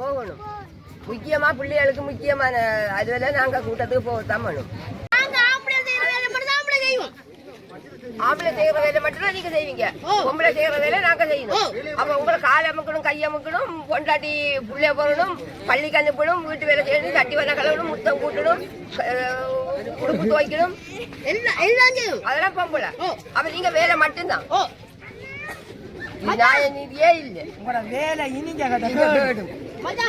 போகணும். முக்கியமா பிள்ளைகளுக்கு முக்கியமான அதுவரை நாங்க கூட்டத்துக்கு போகத்தான் நாங்க ஆம்பளை செய்யற வேலை மட்டும் தான் ஆம்பளை செய்வோம். ஆம்பளை செய்யற வேலை மட்டும் நீங்க செய்வீங்க. பொம்பளை செய்யற வேலை நாங்க செய்யணும். அப்ப உங்களை காலை அமுக்கணும் கையை அமுக்கணும் பொண்டாட்டி புள்ளைய போடணும் பள்ளிக்கு அனுப்பணும் வீட்டு வேலை செய்யணும் தட்டி வேலை கழுவணும் முத்தம் கூட்டணும் உடுப்பு துவைக்கணும். அதெல்லாம் பொம்பளை. அப்ப நீங்க வேலை மட்டும்தான். நியாய நீதியே இல்லை. உங்களோட வேலை இனிங்க நீங்க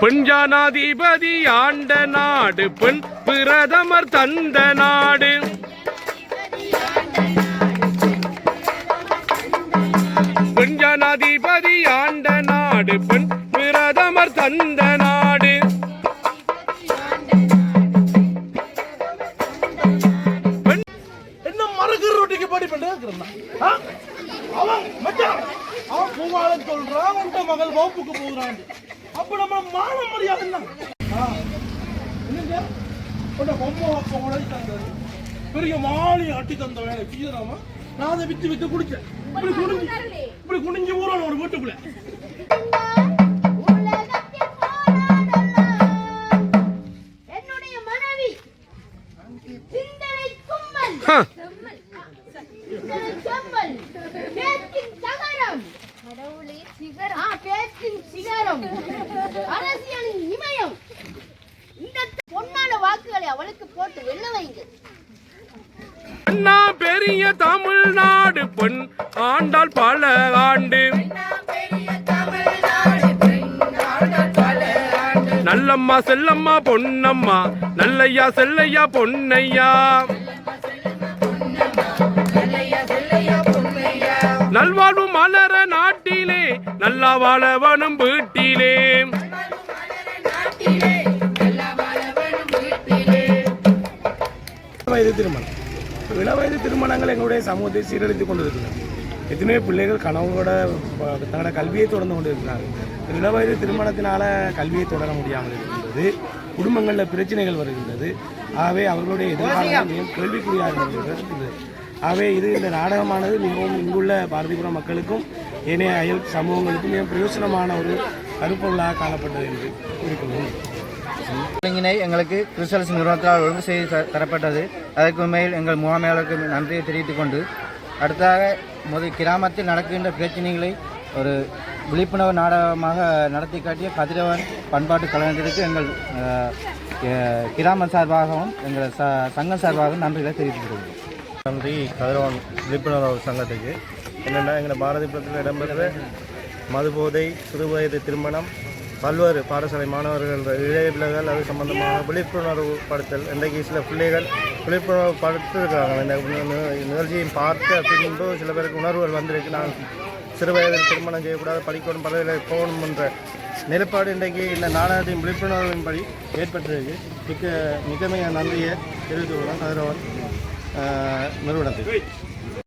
பெண் ஜனாதிபதி ஆண்ட நாடு பெண் பிரதமர் தந்த நாடு. பெண் ஜனாதிபதி ஆண்ட நாடு பெண் பிரதமர் தந்த நாடு. என்ன மறுக்கிற ரொட்டிக்கு பாடி பண்ணிட்டு அவன் மச்சான். அவன் பூவாளன் சொல்றான் உண்ட மகள் வகுப்புக்கு போகிறான் அப்ப நம்ம மான மரியாதை என்ன? ஆ. என்னங்க? பொம்மை அப்ப உடனே தந்தது. பெரிய மாலி அட்டி தந்த வேலை செய்யறாம நான் அதை வித்து வித்து குடிச்சேன். இப்படி குனிஞ்சு இப்படி குனிஞ்சு ஊரான ஒரு வீட்டுக்குள்ள. உலகத்தில் அரசியலின் இமயம். இந்த பொன்னான வாக்குகளை அவளுக்கு போட்டு வெல்ல வைங்க. அண்ணா பெரிய தமிழ்நாடு பெண். ஆண்டாள் பல ஆண்டு. நல்லம்மா செல்லம்மா பொன்னம்மா. நல்லையா செல்லையா பொன்னையா. நல்லா வாழவனும் வீட்டிலே. வயது திருமணம். இள வயது திருமணங்கள் எங்களுடைய சமூகத்தை சீரழித்து கொண்டிருக்கிறது எத்தனையோ பிள்ளைகள் கனவோட தங்களோட கல்வியை தொடர்ந்து கொண்டிருக்கிறார்கள். இள வயது திருமணத்தினால கல்வியை தொடர முடியாமல் இருக்கின்றது. குடும்பங்களில் பிரச்சனைகள் வருகின்றது. ஆகவே அவர்களுடைய எதிர்காலம் மிகவும் கேள்விக்குறியாக இருக்கிறது ஆகவே இது இந்த நாடகமானது மிகவும் இங்குள்ள பாரதிபுரம் மக்களுக்கும் ஏனைய அயல் சமூகங்களுக்கும் மிகவும் பிரயோசனமான ஒரு கருப்பொருளாக காணப்பட்டது என்று கூறிக்கொள்வோம். எங்களுக்கு கிறிஸ்டல்ஸ் நிறுவனத்தால் ஒழுங்கு செய்து தரப்பட்டது. அதற்கு மேல் எங்கள் முகாமையாளருக்கு நன்றியை தெரிவித்துக் கொண்டு அடுத்ததாக முதல் கிராமத்தில் நடக்கின்ற பிரச்சனைகளை ஒரு விழிப்புணர்வு நாடகமாக நடத்தி காட்டிய கதிரவன் பண்பாட்டு கலைஞருக்கு எங்கள் கிராமம் சார்பாகவும் எங்கள் ச சங்கம் சார்பாகவும் நன்றிகளை தெரிவித்துக் கொள்கிறோம் நன்றி கதிரவான் விழிப்புணர்வு சங்கத்துக்கு. என்னென்னா எங்கள் பாரதிபுரத்தில் இடம்பெற்ற மதுபோதை சிறுவயது திருமணம் பல்வேறு பாடசாலை மாணவர்கள் இளைய பிள்ளைகள் அது சம்பந்தமான விழிப்புணர்வு படுத்தல் இன்றைக்கு சில பிள்ளைகள் விழிப்புணர்வு படுத்திருக்கிறாங்க. இந்த நி- நிகழ்ச்சியை பார்த்த பின்பு சில பேருக்கு உணர்வுகள் வந்திருக்கு. நான் சிறுவயதில் திருமணம் செய்யக்கூடாது படிக்கணும் பல்வேறு போகணும் என்ற நிலைப்பாடு இன்றைக்கு இந்த நாடகத்தின் விழிப்புணர்வின்படி ஏற்பட்டிருக்கு. மிக்க மிக மிக நன்றியை தெரிவித்துக் கொள்கிறோம் கதிரவன் நிறுவனத்துக்கு.